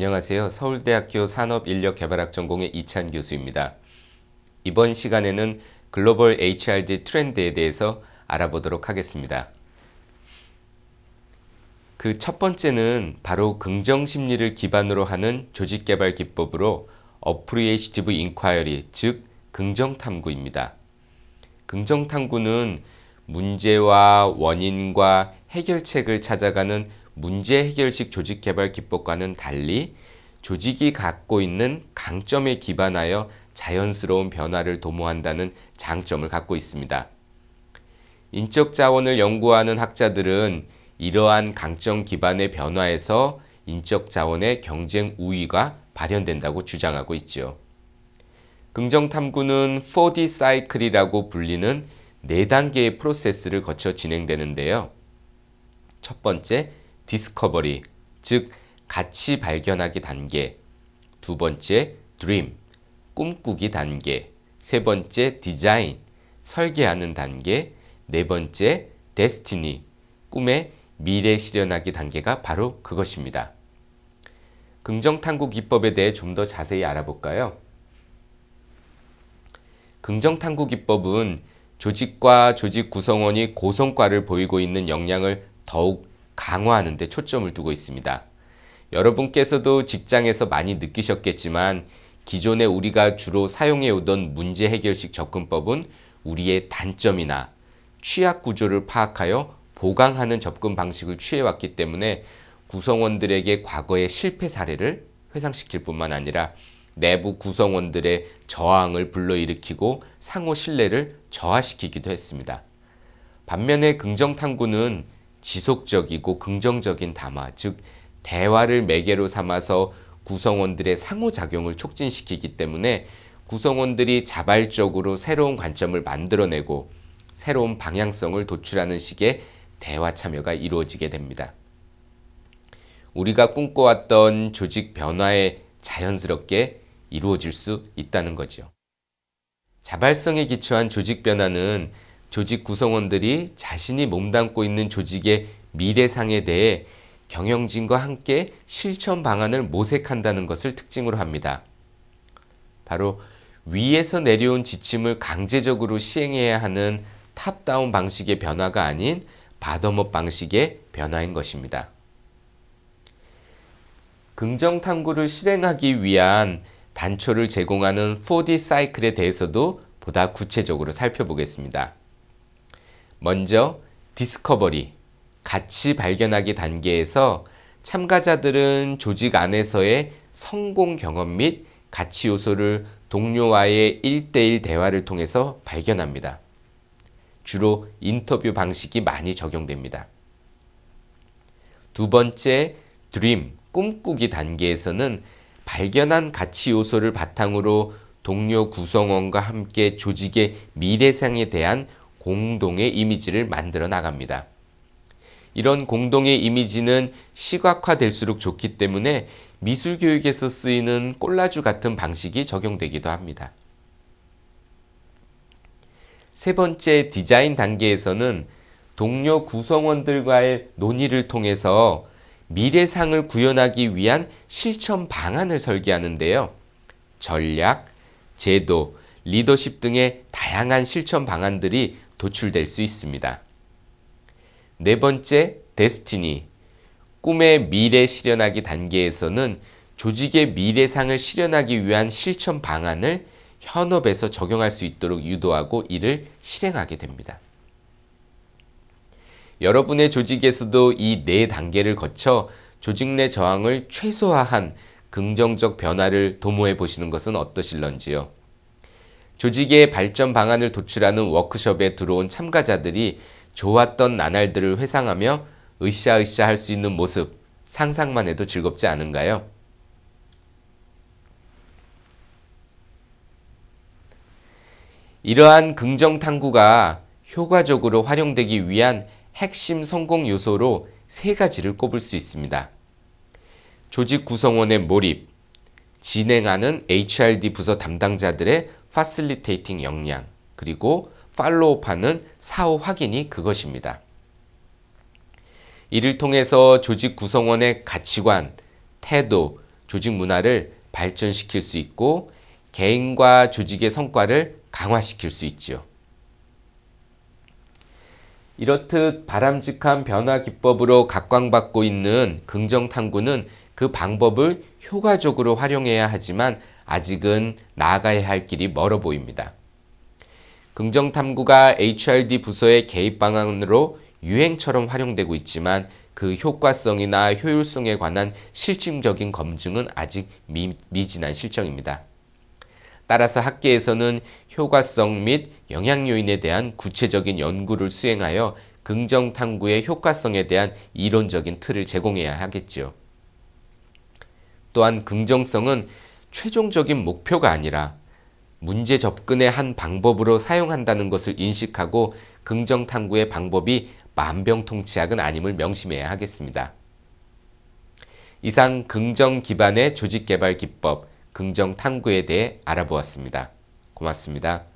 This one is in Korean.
안녕하세요. 서울대학교 산업인력개발학 전공의 이찬 교수입니다. 이번 시간에는 글로벌 HRD 트렌드에 대해서 알아보도록 하겠습니다. 그 첫 번째는 바로 긍정 심리를 기반으로 하는 조직 개발 기법으로 어프리에이티브 인콰이리, 즉 긍정 탐구입니다. 긍정 탐구는 문제와 원인과 해결책을 찾아가는 문제 해결식 조직 개발 기법과는 달리 조직이 갖고 있는 강점에 기반하여 자연스러운 변화를 도모한다는 장점을 갖고 있습니다. 인적 자원을 연구하는 학자들은 이러한 강점 기반의 변화에서 인적 자원의 경쟁 우위가 발현된다고 주장하고 있죠. 긍정 탐구는 4D 사이클이라고 불리는 4단계의 프로세스를 거쳐 진행되는데요. 첫 번째, 디스커버리, 즉 가치 발견하기 단계. 두 번째, 드림, 꿈꾸기 단계. 세 번째, 디자인, 설계하는 단계. 네 번째, 데스티니, 꿈의 미래 실현하기 단계가 바로 그것입니다. 긍정 탐구 기법에 대해 좀 더 자세히 알아볼까요? 긍정 탐구 기법은 조직과 조직 구성원이 고성과를 보이고 있는 역량을 더욱 강화하는 데 초점을 두고 있습니다. 여러분께서도 직장에서 많이 느끼셨겠지만 기존에 우리가 주로 사용해 오던 문제 해결식 접근법은 우리의 단점이나 취약 구조를 파악하여 보강하는 접근 방식을 취해왔기 때문에 구성원들에게 과거의 실패 사례를 회상시킬 뿐만 아니라 내부 구성원들의 저항을 불러일으키고 상호 신뢰를 저하시키기도 했습니다. 반면에 긍정 탐구는 지속적이고 긍정적인 담화, 즉 대화를 매개로 삼아서 구성원들의 상호작용을 촉진시키기 때문에 구성원들이 자발적으로 새로운 관점을 만들어내고 새로운 방향성을 도출하는 식의 대화 참여가 이루어지게 됩니다. 우리가 꿈꿔왔던 조직 변화에 자연스럽게 이루어질 수 있다는 거죠. 자발성에 기초한 조직 변화는 조직 구성원들이 자신이 몸담고 있는 조직의 미래상에 대해 경영진과 함께 실천 방안을 모색한다는 것을 특징으로 합니다. 바로 위에서 내려온 지침을 강제적으로 시행해야 하는 탑다운 방식의 변화가 아닌 바덤업 방식의 변화인 것입니다. 긍정 탐구를 실행하기 위한 단초를 제공하는 4D 사이클에 대해서도 보다 구체적으로 살펴보겠습니다. 먼저 디스커버리, 가치 발견하기 단계에서 참가자들은 조직 안에서의 성공 경험 및 가치 요소를 동료와의 1대1 대화를 통해서 발견합니다. 주로 인터뷰 방식이 많이 적용됩니다. 두 번째, 드림, 꿈꾸기 단계에서는 발견한 가치 요소를 바탕으로 동료 구성원과 함께 조직의 미래상에 대한 공동의 이미지를 만들어 나갑니다. 이런 공동의 이미지는 시각화될수록 좋기 때문에 미술 교육에서 쓰이는 꼴라주 같은 방식이 적용되기도 합니다. 세 번째 디자인 단계에서는 동료 구성원들과의 논의를 통해서 미래상을 구현하기 위한 실천 방안을 설계하는데요. 전략, 제도, 리더십 등의 다양한 실천 방안들이 도출될 수 있습니다. 네 번째, 데스티니. 꿈의 미래 실현하기 단계에서는 조직의 미래상을 실현하기 위한 실천 방안을 현업에서 적용할 수 있도록 유도하고 이를 실행하게 됩니다. 여러분의 조직에서도 이 네 단계를 거쳐 조직 내 저항을 최소화한 긍정적 변화를 도모해 보시는 것은 어떠실런지요? 조직의 발전 방안을 도출하는 워크숍에 들어온 참가자들이 좋았던 나날들을 회상하며 으쌰으쌰 할 수 있는 모습 상상만 해도 즐겁지 않은가요? 이러한 긍정 탐구가 효과적으로 활용되기 위한 핵심 성공 요소로 세 가지를 꼽을 수 있습니다. 조직 구성원의 몰입, 진행하는 HRD 부서 담당자들의 파실리테이팅 역량, 그리고 팔로우하는 사후 확인이 그것입니다. 이를 통해서 조직 구성원의 가치관, 태도, 조직 문화를 발전시킬 수 있고 개인과 조직의 성과를 강화시킬 수 있지요. 이렇듯 바람직한 변화 기법으로 각광받고 있는 긍정 탐구는 그 방법을 효과적으로 활용해야 하지만 아직은 나아가야 할 길이 멀어 보입니다. 긍정 탐구가 HRD 부서의 개입 방안으로 유행처럼 활용되고 있지만 그 효과성이나 효율성에 관한 실증적인 검증은 아직 미, 미진한 실정입니다. 따라서 학계에서는 효과성 및 영향 요인에 대한 구체적인 연구를 수행하여 긍정 탐구의 효과성에 대한 이론적인 틀을 제공해야 하겠지요. 또한 긍정성은 최종적인 목표가 아니라 문제 접근의 한 방법으로 사용한다는 것을 인식하고 긍정 탐구의 방법이 만병통치약은 아님을 명심해야 하겠습니다. 이상 긍정 기반의 조직 개발 기법, 긍정 탐구에 대해 알아보았습니다. 고맙습니다.